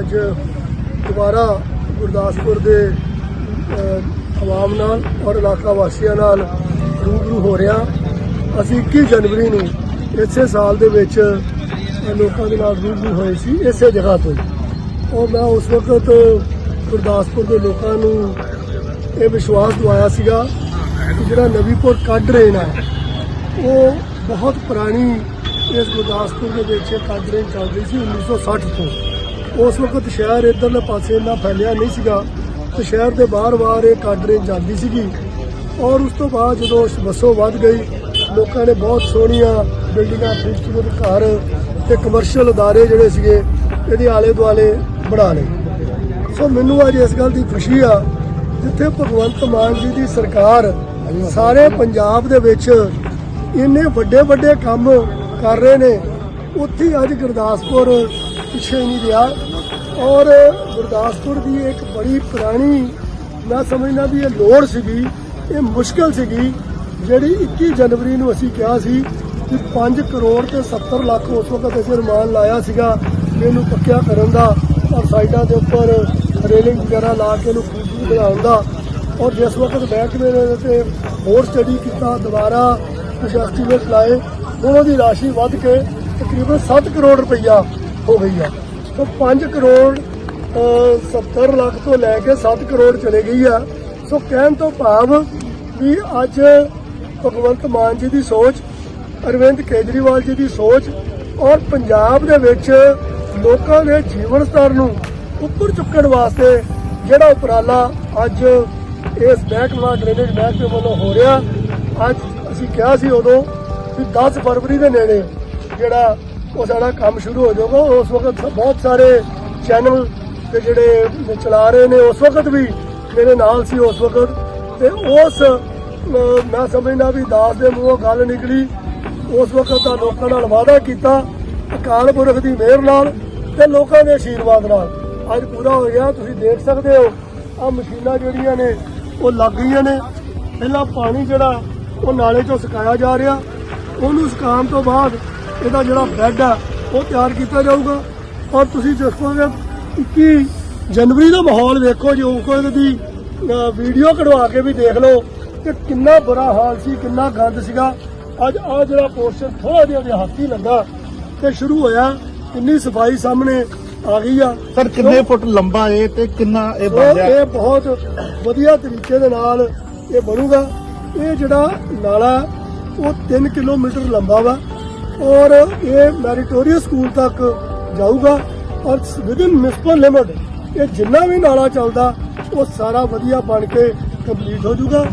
ਅੱਜ ਦੁਬਾਰਾ ਗੁਰਦਾਸਪੁਰ ਦੇ ਆਵਾਮ ਨਾਲ ਔਰ ਇਲਾਕਾ ਵਾਸੀਆਂ ਨਾਲ ਰੂਬਰੂ ਹੋ ਰਿਹਾ। ਅਸੀਂ 21 ਜਨਵਰੀ ਨੂੰ ਇਸੇ ਸਾਲ ਦੇ ਵਿੱਚ ਲੋਕਾਂ ਦੇ ਨਾਲ ਰੂਬਰੂ ਹੋਏ ਸੀ ਇਸੇ ਜਗ੍ਹਾ ਤੋਂ। ਔਰ ਮੈਂ ਉਸ ਵਕਤ ਗੁਰਦਾਸਪੁਰ ਦੇ ਲੋਕਾਂ ਨੂੰ ਇਹ ਵਿਸ਼ਵਾਸ ਦਵਾਇਆ ਸੀਗਾ ਕਿ ਜਿਹੜਾ ਨਵੀਪੁਰ ਕੱਢ ਰਹੇ ਨਾ, ਉਹ ਬਹੁਤ ਪੁਰਾਣੀ ਇਸ ਗੁਰਦਾਸਪੁਰ ਦੇ ਵਿੱਚ ਕੱਢ ਰਹੇ ਚੱਲ ਰਹੀ ਸੀ 1960 ਤੋਂ। ਉਸ ਵਕਤ ਸ਼ਹਿਰ ਇਧਰਲੇ ਪਾਸੇ ਇੰਨਾ ਫੈਲਿਆ ਨਹੀਂ ਸੀਗਾ ਤੇ ਸ਼ਹਿਰ ਦੇ ਬਾਹਰ-ਬਾਹਰ ਇਹ ਕਾਡਰੇ ਜਾਂਦੀ ਸੀਗੀ ਔਰ ਉਸ ਤੋਂ ਬਾਅਦ ਜਦੋਂ ਵਸੋਂ ਵੱਧ ਗਈ, ਲੋਕਾਂ ਨੇ ਬਹੁਤ ਸੋਹਣੀਆਂ ਬਿਲਡਿੰਗਾਂ, ਖੂਬਸੂਰਤ ਘਰ ਤੇ ਕਮਰਸ਼ੀਅਲ ਅਦਾਰੇ ਜਿਹੜੇ ਸੀਗੇ, ਇਹਦੇ ਆਲੇ ਦੁਆਲੇ ਬਣਾ ਲਏ। ਸੋ ਮੈਨੂੰ ਅੱਜ ਇਸ ਗੱਲ ਦੀ ਖੁਸ਼ੀ ਆ, ਜਿੱਥੇ ਭਗਵੰਤ ਮਾਨ ਜੀ ਦੀ ਸਰਕਾਰ ਸਾਰੇ ਪੰਜਾਬ ਦੇ ਵਿੱਚ ਇੰਨੇ ਵੱਡੇ ਵੱਡੇ ਕੰਮ ਕਰ ਰਹੇ ਨੇ, ਉੱਥੇ ਅੱਜ ਗੁਰਦਾਸਪੁਰ ਪਿੱਛੇ ਨਹੀਂ ਰਿਹਾ। ਔਰ ਗੁਰਦਾਸਪੁਰ ਦੀ ਇੱਕ ਬੜੀ ਪੁਰਾਣੀ ਮੈਂ ਸਮਝਦਾ ਵੀ ਇਹ ਲੋੜ ਸੀਗੀ, ਇਹ ਮੁਸ਼ਕਲ ਸੀਗੀ, ਜਿਹੜੀ 21 ਜਨਵਰੀ ਨੂੰ ਅਸੀਂ ਕਿਹਾ ਸੀ ਕਿ 5 ਕਰੋੜ ਤੇ 70 ਲੱਖ ਉਸ ਵਕਤ ਅਸੀਂ ਅਨੁਮਾਨ ਲਾਇਆ ਸੀਗਾ ਕਿ ਇਹਨੂੰ ਪੱਕਿਆ ਕਰਨ ਦਾ ਔਰ ਸਾਈਡਾਂ ਦੇ ਉੱਪਰ ਰੇਲਿੰਗ ਵਗੈਰਾ ਲਾ ਕੇ ਇਹਨੂੰ ਖੂਬਸੂਰਤ ਬਣਾਉਣ ਦਾ। ਔਰ ਜਿਸ ਵਕਤ ਮਹਿਕਮੇ ਨੇ ਤੇ ਹੋਰ ਸਟੱਡੀ ਕੀਤਾ, ਦੁਬਾਰਾ ਕੁਝ ਐਸਟੀਮੇਟ ਲਾਏ ਉਹਨਾਂ ਦੀ ਰਾਸ਼ੀ ਵੱਧ ਕੇ ਤਕਰੀਬਨ 7 ਕਰੋੜ ਰੁਪਈਆ ਹੋ ਗਈ ਆ। ਤਾਂ 5 ਕਰੋੜ ਅਹ, 70 ਲੱਖ ਤੋਂ ਲੈ ਕੇ 7 ਕਰੋੜ ਚਲੇ ਗਈ ਆ। ਸੋ ਕਹਿਣ ਤੋਂ ਭਾਵ ਵੀ ਅੱਜ ਭਗਵੰਤ ਮਾਨ ਜੀ ਦੀ ਸੋਚ ਅਰਵਿੰਦ ਕੇਜਰੀਵਾਲ ਜੀ ਦੀ ਸੋਚ ਔਰ ਪੰਜਾਬ ਦੇ ਵਿੱਚ ਲੋਕਾਂ ਦੇ ਜੀਵਨ ਸਤਰ ਨੂੰ ਉੱਪਰ ਚੁੱਕਣ ਵਾਸਤੇ ਜਿਹੜਾ ਉਪਰਾਲਾ ਅੱਜ ਇਸ ਮਹਿਕਮਾ ਡਰੇਨੇਜ ਮਹਿਕਮੇ ਵੱਲੋਂ ਹੋ ਰਿਹਾ ਅੱਜ ਅਸੀਂ ਕਿਹਾ ਸੀ ਉਦੋਂ ਵੀ 10 ਫਰਵਰੀ ਦੇ ਨੇੜੇ ਜਿਹੜਾ ਉਹ ਸਾਡਾ ਕੰਮ ਸ਼ੁਰੂ ਹੋ ਜਾਊਗਾ। ਉਸ ਵਕਤ ਬਹੁਤ ਸਾਰੇ ਚੈਨਲ ਤੇ ਜਿਹੜੇ ਚਲਾ ਰਹੇ ਨੇ, ਉਸ ਵਕਤ ਵੀ ਮੇਰੇ ਨਾਲ ਸੀ ਉਸ ਵਕਤ। ਤੇ ਉਸ ਮੈਂ ਸਮਝਦਾ ਵੀ ਦਾਸ ਦੇ ਮੂੰਹੋਂ ਗੱਲ ਨਿਕਲੀ। ਉਸ ਵਕਤ ਦਾ ਲੋਕਾਂ ਨਾਲ ਵਾਅਦਾ ਕੀਤਾ, ਅਕਾਲ ਪੁਰਖ ਦੀ ਮਿਹਰ ਨਾਲ ਤੇ ਲੋਕਾਂ ਦੇ ਆਸ਼ੀਰਵਾਦ ਨਾਲ। ਅੱਜ ਪੂਰਾ ਹੋ ਗਿਆ, ਤੁਸੀਂ ਦੇਖ ਸਕਦੇ ਹੋ ਆ ਮਸ਼ੀਨਾਂ ਜਿਹੜੀਆਂ ਨੇ, ਉਹ ਲੱਗ ਗਈਆਂ ਨੇ। ਪਹਿਲਾਂ ਪਾਣੀ ਜਿਹੜਾ ਉਹ ਨਾਲੇ ਚੋਂ ਸੁਕਾਇਆ ਜਾ ਰਿਹਾ, ਉਹਨੂੰ ਸੁਕਾਉਣ ਤੋਂ ਬਾਅਦ ਇਹਦਾ ਜਿਹੜਾ ਬੈੱਡ ਆ ਉਹ ਤਿਆਰ ਕੀਤਾ ਜਾਊਗਾ। ਔਰ ਤੁਸੀਂ ਦੇਖੋਗੇ 21 ਜਨਵਰੀ ਦਾ ਮਾਹੌਲ ਵੇਖੋ ਜੋ ਕੋਈ ਦੀ ਵੀਡੀਓ ਕਢਵਾ ਕੇ ਵੀ ਦੇਖ ਲਓ ਕਿ ਕਿੰਨਾ ਬੁਰਾ ਹਾਲ ਸੀ ਕਿੰਨਾ ਗੰਦ ਸੀਗਾ। ਅੱਜ ਆ ਜਿਹੜਾ ਪੋਰਸ਼ਨ ਥੋੜਾ ਜਿਹਾ ਹੱਥ ਹੀ ਲੱਗਾ ਤੇ ਸ਼ੁਰੂ ਹੋਇਆ ਕਿੰਨੀ ਸਫ਼ਾਈ ਸਾਹਮਣੇ ਆ ਗਈ ਆ। ਸਰ ਕਿੰਨੇ ਫੁੱਟ ਲੰਬਾ ਹੈ ਤੇ ਕਿੰਨਾ ਇਹ ਬਣ ਗਿਆ? ਇਹ ਬਹੁਤ ਵਧੀਆ ਤਰੀਕੇ ਦੇ ਨਾਲ ਇਹ ਬਣੂਗਾ। ਇਹ ਜਿਹੜਾ ਨਾਲਾ ਉਹ 3 ਕਿਲੋਮੀਟਰ ਲੰਬਾ ਵਾ। ਔਰ ਇਹ ਮੈਰੀਟੋਰੀਅਸ ਸਕੂਲ ਤੱਕ ਜਾਊਗਾ ਔਰ ਵਿਦਿਨ ਮਿਊਨਿਸਪਲ ਲਿਮਟ ਇਹ ਜਿੰਨਾ ਵੀ ਨਾਲਾ ਚੱਲਦਾ, ਉਹ ਸਾਰਾ ਵਧੀਆ ਬਣ ਕੇ ਕੰਪਲੀਟ ਹੋ ਜਾਊਗਾ।